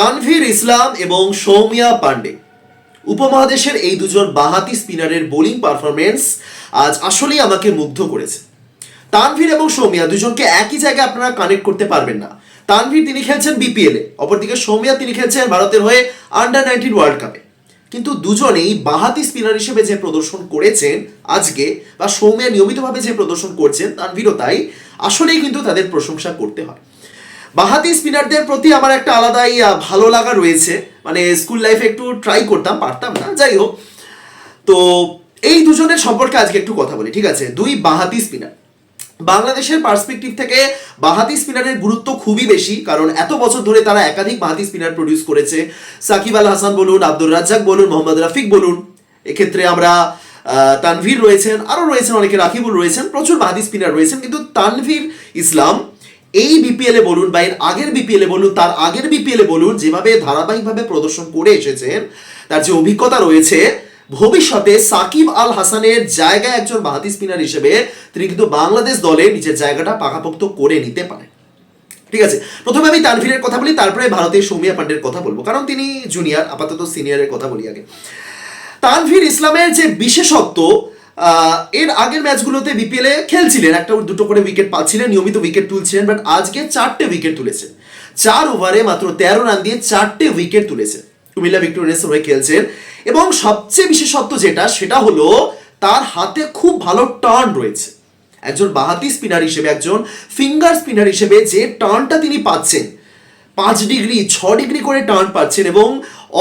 তানভীর ইসলাম এবং সৌমিয়া পান্ডে উপমহাদেশের এই দুজন বাহাতি স্পিনারের বোলিং পারফরমেন্স আজ আসলেই আমাকে মুগ্ধ করেছে। তানভীর এবং সৌমিয়া দুজনকে একই জায়গায় আপনারা কানেক্ট করতে পারবেন না। তানভীর তিনি খেলছেন বিপিএল অপরদিকে সৌমিয়া তিনি খেলছেন ভারতের হয়ে আন্ডার নাইনটিন ওয়ার্ল্ড কাপে কিন্তু দুজনেই বাহাতি স্পিনার হিসেবে যে প্রদর্শন করেছেন আজকে বা সৌমিয়া নিয়মিতভাবে যে প্রদর্শন করছেন তানভীরও তাই। আসলেই কিন্তু তাদের প্রশংসা করতে হয়। বাহাতি স্পিনারদের প্রতি আমার একটা আলাদাই ভালো লাগা রয়েছে। মানে স্কুল লাইফে একটু ট্রাই করতাম, পারতাম না। যাই হোক, তো এই দুজনের সম্পর্কে আজকে একটু কথা বলি, ঠিক আছে? দুই বাহাতি স্পিনার বাংলাদেশের পার্সপেক্টিভ থেকে বাহাতি স্পিনারের গুরুত্ব খুবই বেশি, কারণ এত বছর ধরে তারা একাধিক বাহাতি স্পিনার প্রডিউস করেছে। সাকিব আল হাসান বলুন, আব্দুর রাজ্জাক বলুন, মোহাম্মদ রাফিক বলুন। এক্ষেত্রে আমরা তানভীর রয়েছেন, আরও রয়েছেন অনেকে, রাকিবুল রয়েছেন, প্রচুর বাহাতি স্পিনার রয়েছেন। কিন্তু তানভীর ইসলাম এই বিপিএল বলুন বা এর আগের বিপিএল বলুন, তার আগের বিপিএল বলুন, যেভাবে ধারাবাহিকভাবে প্রদর্শন করে এসেছেন তার যে অভিজ্ঞতা রয়েছে, ভবিষ্যতে সাকিব আল হাসানের জায়গায় একজন বাহাতি স্পিনার হিসেবে তিনি কিন্তু বাংলাদেশ দলে নিজের জায়গাটা পাকাপোক্ত করে নিতে পারেন। ঠিক আছে? প্রথমে আমি তানভীরের কথা বলি, তারপরে ভারতের সৌমিয়া পান্ডের কথা বলব, কারণ তিনি জুনিয়র আপাতত সিনিয়রের কথা বলি আগে। তানভীর ইসলামের যে বিশেষত্ব এর আগের ম্যাচগুলোতে বিপিএল খেলছিলেন, একটা দুটো করে উইকেট পাচ্ছিলেন, নিয়মিত উইকেট তুলছিলেন বাট আজকে চারটে উইকেট তুলেছেন। চার ওভারে মাত্র তেরো রান দিয়ে চারটে উইকেট তুলেছেন। কুমিল্লা ভিক্টোরিয়ান্স হয়ে খেলছেন। এবং সবচেয়ে বিশেষত্ব যেটা, সেটা হলো তার হাতে খুব ভালো টার্ন রয়েছে। একজন বাহাতি স্পিনার হিসেবে, একজন ফিঙ্গার স্পিনার হিসেবে যে টার্নটা তিনি পাচ্ছেন পাঁচ ডিগ্রি, ছ ডিগ্রি করে টার্ন পাচ্ছেন এবং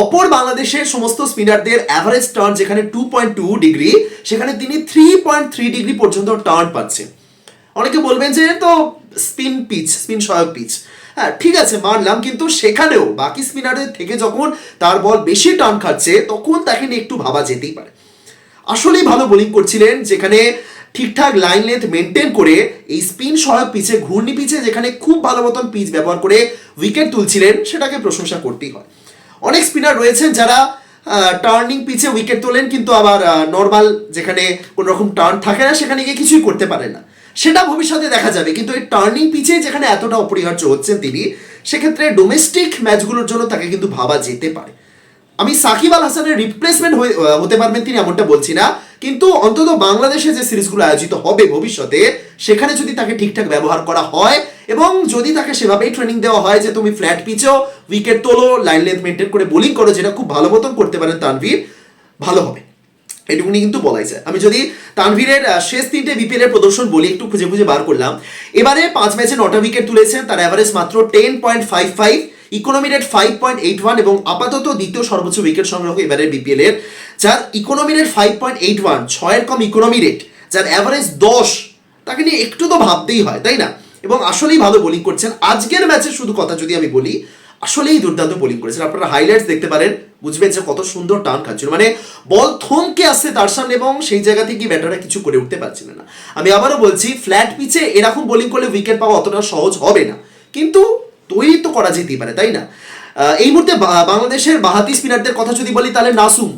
অপর বাংলাদেশের সমস্ত স্পিনারদের অ্যাভারেজ টার্ন যেখানে টু পয়েন্ট টু ডিগ্রি, সেখানে তিনি থ্রি পয়েন্ট থ্রি ডিগ্রি পর্যন্ত টার্ন পাচ্ছেন। অনেকে বলবেন যে তো স্পিন পিচ স্পিন সহায়ক পিচ হ্যাঁ ঠিক আছে, মানলাম, কিন্তু সেখানেও বাকি স্পিনারদের থেকে যখন তার বল বেশি টার্ন খাচ্ছে, তখন তাকে নিয়ে একটু ভাবা যেতেই পারে। আসলেই ভালো বোলিং করছিলেন, যেখানে ঠিকঠাক লাইন লেন্থ মেনটেন করে এই স্পিন সহায়ক পিচে ঘূর্ণি পিচে যেখানে খুব ভালো মতন পিচ ব্যবহার করে উইকেট তুলছিলেন, সেটাকে প্রশংসা করতেই হয়। অনেক স্পিনার রয়েছেন যারা টার্নিং পিচে উইকেট তোলেন, কিন্তু আবার নর্মাল যেখানে কোনো রকম টার্ন থাকে না, সেখানে গিয়ে কিছুই করতে পারে না। সেটা ভবিষ্যতে দেখা যাবে, কিন্তু এই টার্নিং পিচে যেখানে এতটা অপরিহার্য হচ্ছেন তিনি, সেক্ষেত্রে ডোমেস্টিক ম্যাচগুলোর জন্য তাকে কিন্তু ভাবা যেতে পারে। আমি সাকিব আল হাসানের রিপ্লেসমেন্ট হতে পারবেন তিনি, এমনটা বলছি না। কিন্তু অন্তত বাংলাদেশে যে সিরিজগুলো আয়োজিত হবে ভবিষ্যতে, সেখানে যদি তাকে ঠিকঠাক ব্যবহার করা হয় এবং যদি তাকে সেভাবেই ট্রেনিং দেওয়া হয় যে তুমি ফ্ল্যাট পিচেও উইকেট তোলো লাইন লেন্থ মেনটেন করে বোলিং করো, যেটা খুব ভালো মতন করতে পারেন তানভীর, ভালো হবে। এটুকুনি কিন্তু বলাই যায়। আমি যদি তানভীরের শেষ তিনটে বিপিএল এর প্রদর্শন বলি, একটু খুঁজে খুঁজে বার করলাম। এবারে পাঁচ ম্যাচে নটা উইকেট তুলেছেন, তার অ্যাভারেজ মাত্র ten point five five economy rate five point eight one এবং আপাতত দ্বিতীয় সর্বোচ্চ উইকেট সংগ্রহ এবারে বিপিএল এর, যার economy rate five point eight one ছয়ের কম ইকোনমি রেট যার অ্যাভারেজ দশ, তাকে নিয়ে একটু তো ভাবতেই হয়, তাই না? এবং আসলেই ভালো বোলিং করছেন। আজকের ম্যাচের শুধু কথা যদি আমি বলি, আসলেই দুর্দান্ত বোলিং করেছেন। আপনারা হাইলাইটস দেখতে পারেন, বুঝবেন যে কত সুন্দর টান খাচ্ছিল। মানে বল থমকে আসছে তার সামনে এবং সেই জায়গা থেকে ব্যাটাররা কিছু করে উঠতে পারছিলেন না। আমি আবারও বলছি ফ্ল্যাট পিচে এরকম বোলিং করলে উইকেট পাওয়া অতটা সহজ হবে না। কিন্তু তৈরি তো করা যেতেই পারে, তাই না? এই মুহূর্তে বাংলাদেশের বাহাতি স্পিনারদের কথা যদি বলি, তাহলে নাসুম।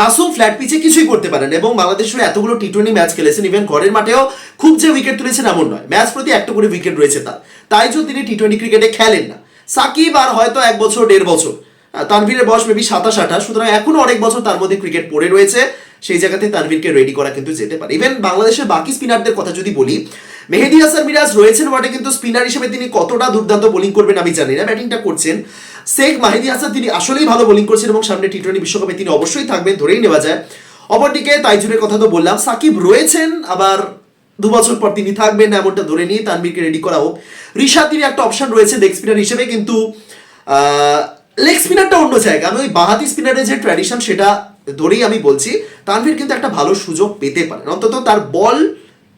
নাসুম ফ্ল্যাট পিচে কিছুই করতে পারেন এবং বাংলাদেশের এতগুলো টি টোয়েন্টি ম্যাচ খেলেছেন ইভেন ঘরের মাঠেও খুব যে উইকেট তুলেছেন এমন নয়। ম্যাচ প্রতি একটা করে উইকেট রয়েছে তার। তাই জন্য তিনি টি টোয়েন্টি ক্রিকেটে খেলেন না। সাকিব আর হয়তো এক বছর, দেড় বছর। তানভীরের বয়স মেবি সাতাশ, আঠাশ। সুতরাং এখনও অনেক বছর তার মধ্যে ক্রিকেট পড়ে রয়েছে। সেই জায়গাতে তানভীরকে রেডি করা কিন্তু যেতে পারে। ইভেন বাংলাদেশের বাকি স্পিনারদের কথা যদি বলি মেহেদি হাসান মিরাজ রয়েছেন বটে, কিন্তু স্পিনার হিসেবে তিনি কতটা দুর্দান্ত বোলিং করবেন আমি জানি না। ব্যাটিংটা করছেন শেখ মাহিদি হাসান, তিনি আসলেই ভালো বোলিং করছেন এবং সামনে টি টোয়েন্টি বিশ্বকাপে তিনি অবশ্যই থাকবেন, ধরেই নেওয়া যায়। অপরদিকে তাইজুরের কথা তো বললাম, সাকিব রয়েছেন, আবার দু বছর পর তিনি থাকবেন না এমনটা ধরে নিয়ে তানভীরকে রেডি করা হোক তিনি একটা অপশন রয়েছে লেগ স্পিনার হিসেবে, কিন্তু লেগ স্পিনারটা অন্য জায়গা। আমি ওই বাহাতি স্পিনারের যে ট্র্যাডিশন সেটা ধরেই আমি বলছি, তানভীর কিন্তু একটা ভালো সুযোগ পেতে পারেন। অন্তত তার বল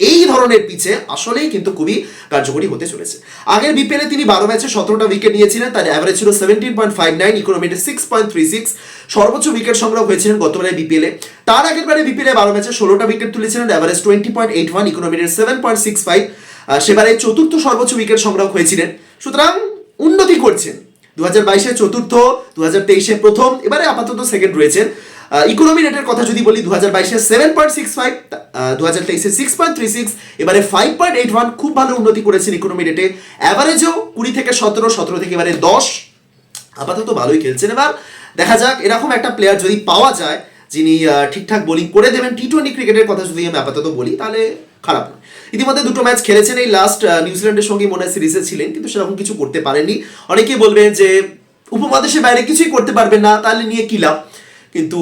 এই ধরনের পিচে আসলেই কিন্তু খুবই কার্যকরী হতে চলেছে। আগের বিপিএলে তিনি বারো ম্যাচে সতেরোটা উইকেট নিয়েছিলেন, তার অ্যাভারেজ ছিল সেভেন্টিন পয়েন্ট ফাইভ নাইন ইকোনমিতে সিক্স পয়েন্ট থ্রি সিক্স সর্বোচ্চ উইকেট সংগ্রহ হয়েছিলেন গতবারে বিপিএলে তার আগের বারে বিপিএলে বারো ম্যাচে ষোলোটা উইকেট তুলেছিলেন average twenty point eight one ইকোনমিতে seven point six five সেবারে চতুর্থ সর্বোচ্চ উইকেট সংগ্রহ হয়েছিলেন। সুতরাং উন্নতি করছেন। দু হাজার বাইশে চতুর্থ দু হাজার তেইশে প্রথম, এবারে আপাতত সেকেন্ড রয়েছেন। ইকোনমি রেটের কথা যদি বলি দু হাজার বাইশে সেভেন পয়েন্ট সিক্স ফাইভ দু হাজার তেইশে সিক্স পয়েন্ট থ্রি সিক্স এবারে ফাইভ পয়েন্ট এইট ওয়ান খুব ভালো উন্নতি করেছেন ইকোনমি রেটে অ্যাভারেজও কুড়ি থেকে সতেরো সতেরো থেকে এবারে দশ। আপাতত ভালোই খেলছেন এবার। দেখা যাক, এরকম একটা প্লেয়ার যদি পাওয়া যায়, যিনি ঠিকঠাক বোলিং করে দেবেন টি টোয়েন্টি ক্রিকেটের কথা যদি আমি আপাতত বলি, তাহলে খারাপ নয়। ইতিমধ্যে দুটো ম্যাচ খেলেছেন এই লাস্ট নিউজিল্যান্ডের সঙ্গে মনে সিরিজে ছিলেন, কিন্তু সেরকম কিছু করতে পারেননি। অনেকেই বলবেন যে, উপমহাদেশের বাইরে কিছুই করতে পারবেন না, তাহলে নিয়ে কি লাভ? কিন্তু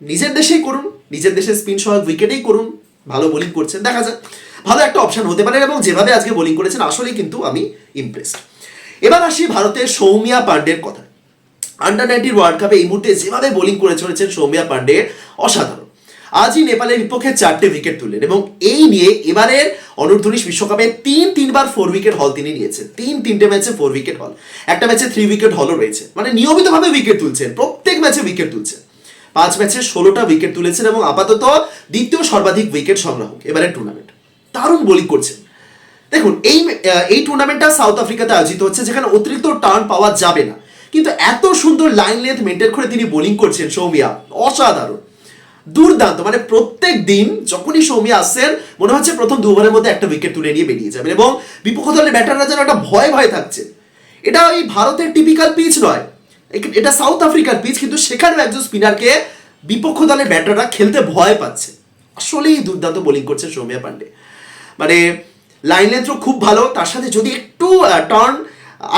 নিজের দেশেই করুন, নিজের দেশের স্পিন সহায়ক উইকেটেই করুন, ভালো বোলিং করছেন, দেখা যাক। ভালো একটা অপশন হতে পারে এবং যেভাবে আজকে বোলিং করেছেন, আসলেই কিন্তু আমি ইমপ্রেসড এবার আসি ভারতের সৌমিয়া পান্ডের কথা। আন্ডার নাইনটিন ওয়ার্ল্ড কাপে এই মুহূর্তে যেভাবে বোলিং করে চলেছেন সৌমিয়া পান্ডে অসাধারণ। আজই নেপালের বিপক্ষে চারটে উইকেট তুললেন এবং এই নিয়ে এবারের অনূর্ধ্ব উনিশ বিশ্বকাপে তিন, তিনবার ফোর উইকেট হল তিনি নিয়েছেন। তিন, তিনটে ম্যাচে ফোর উইকেট হল একটা ম্যাচে থ্রি উইকেট হলও রয়েছে। মানে নিয়মিতভাবে উইকেট তুলছেন। ম্যাচে উইকেট তুলছেন। পাঁচ ম্যাচে ষোলোটা উইকেট তুলেছেন এবং আপাতত দ্বিতীয় সর্বাধিক উইকেট সংগ্রাহক এবারের টুর্নামেন্ট দারুণ বোলিং করছেন। দেখুন, এই এই টুর্নামেন্টটা সাউথ আফ্রিকাতে আয়োজিত হচ্ছে, যেখানে অতিরিক্ত টার্ন পাওয়া যাবে না। কিন্তু এত সুন্দর লাইন লেন্থ মেনটেন করে তিনি বোলিং করছেন সৌমিয়া। অসাধারণ। দুর্দান্ত মানে প্রত্যেক দিন যখনই সৌমিয়া আসছেন, মনে হচ্ছে প্রথম দু ওভারের মধ্যে একটা উইকেট তুলে নিয়ে বেরিয়ে যাবেন এবং বিপক্ষ দলের ব্যাটাররা যেন একটা ভয় ভয় থাকছে। এটা ওই ভারতের টিপিক্যাল পিচ নয়। এটা সাউথ আফ্রিকার পিচ কিন্তু সেখানেও একজন স্পিনারকে বিপক্ষ দলের ব্যাটাররা খেলতে ভয় পাচ্ছে। আসলেই দুর্দান্ত বোলিং করছে সৌমিয়া পান্ডে। মানে লাইন লেন্থও খুব ভালো, তার সাথে যদি একটু টার্ন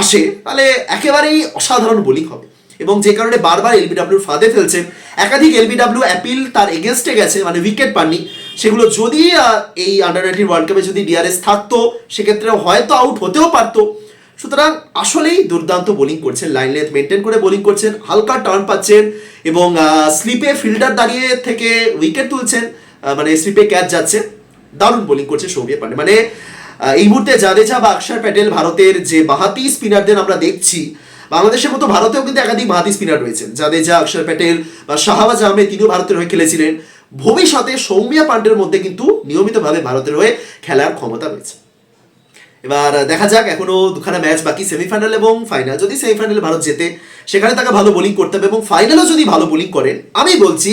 আসে, তাহলে একেবারেই অসাধারণ বোলিং হবে। এবং যে কারণে বারবার এলবিডাব্লিউর ফাঁদে ফেলছেন। একাধিক এলবিডাব্লিউ অ্যাপিল তার এগেনস্টে গেছে মানে উইকেট পাননি। সেগুলো যদি এই আন্ডার নাইনটিন ওয়ার্ল্ড কাপে যদি ডিআরএস থাকতো সেক্ষেত্রে হয়তো আউট হতেও পারতো। সুতরাং আসলেই দুর্দান্ত বোলিং করছেন লাইন লেন্থ মেনটেন করে বোলিং করছেন, হালকা টার্ন পাচ্ছেন এবং স্লিপে ফিল্ডার দাঁড়িয়ে থেকে উইকেট তুলছেন মানে স্লিপে ক্যাচ যাচ্ছে। দারুণ বোলিং করছে সৌমিয়া পান্ডে। মানে এই মুহূর্তে জাদেজা বা অক্ষর প্যাটেল ভারতের যে বাহাতি স্পিনারদের আমরা দেখছি, বাংলাদেশের মতো ভারতেও কিন্তু একাধিক বাহাতি স্পিনার রয়েছেন। জাদেজা অক্ষর প্যাটেল বা শাহবাজ আহমেদ তিনিও ভারতের হয়ে খেলেছিলেন। ভবিষ্যতে সৌমিয়া পান্ডের মধ্যে কিন্তু নিয়মিতভাবে ভারতের হয়ে খেলার ক্ষমতা রয়েছে। এবার দেখা যাক এখনও দুখানা ম্যাচ বাকি সেমিফাইনাল এবং ফাইনাল যদি সেমিফাইনালে ভারত জেতে, সেখানে তাকে ভালো বোলিং করতে হবে এবং ফাইনালও যদি ভালো বোলিং করেন, আমি বলছি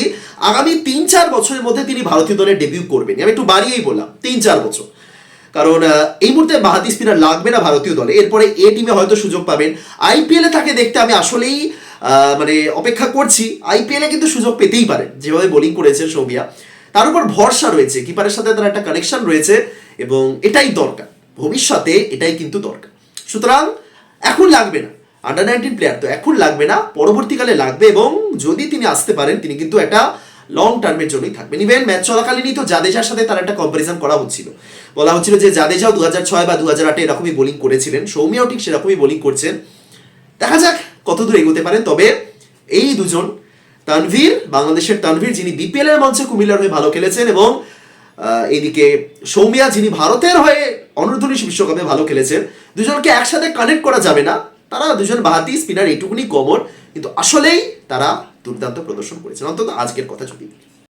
আগামী তিন চার বছরের মধ্যে তিনি ভারতীয় দলে ডেবিউ করবেন আমি একটু বাড়িয়েই বললাম তিন চার বছর। কারণ এই মুহূর্তে বাহাতি স্পিনার লাগবে না ভারতীয় দলে। এরপরে এ টিমে হয়তো সুযোগ পাবেন। আইপিএলে তাকে দেখতে আমি আসলেই মানে অপেক্ষা করছি। আইপিএলে কিন্তু সুযোগ পেতেই পারেন, যেভাবে বোলিং করেছেন সৌমিয়া। তার উপর ভরসা রয়েছে কিপারের সাথে তার একটা কানেকশন রয়েছে এবং এটাই দরকার। ভবিষ্যতে এটাই কিন্তু দরকার। সুতরাং এখন লাগবে না। আন্ডার নাইনটিন প্লেয়ার তো এখন লাগবে না, পরবর্তীকালে লাগবে এবং যদি তিনি আসতে পারেন, তিনি কিন্তু একটা লং টার্মের জন্যই থাকবেন। ইভেন ম্যাচ চলাকালীনই তো জাদেজার সাথে তার একটা কম্পারিজন করা হচ্ছিল। বলা হচ্ছিল যে জাদেজাও দু হাজার ছয় বা দু হাজার আটে এরকমই বোলিং করেছিলেন, সৌমিয়াও ঠিক সেরকমই বোলিং করছেন। দেখা যাক কতদূর এগোতে পারেন, তবে এই দুজন, তানভীর, বাংলাদেশের তানভীর, যিনি বিপিএল এর মঞ্চে কুমিল্লার হয়ে ভালো খেলেছেন এবং আহ, এইদিকে সৌমিয়া যিনি ভারতের হয়ে অনূর্ধ্ব উনিশ বিশ্বকাপে ভালো খেলেছেন দুজনকে একসাথে কানেক্ট করা যাবে না তারা দুজন বাহাতি স্পিনার এইটুকুনি কমন কিন্তু আসলেই তারা দুর্দান্ত প্রদর্শন করেছেন অন্তত আজকের কথা যদি।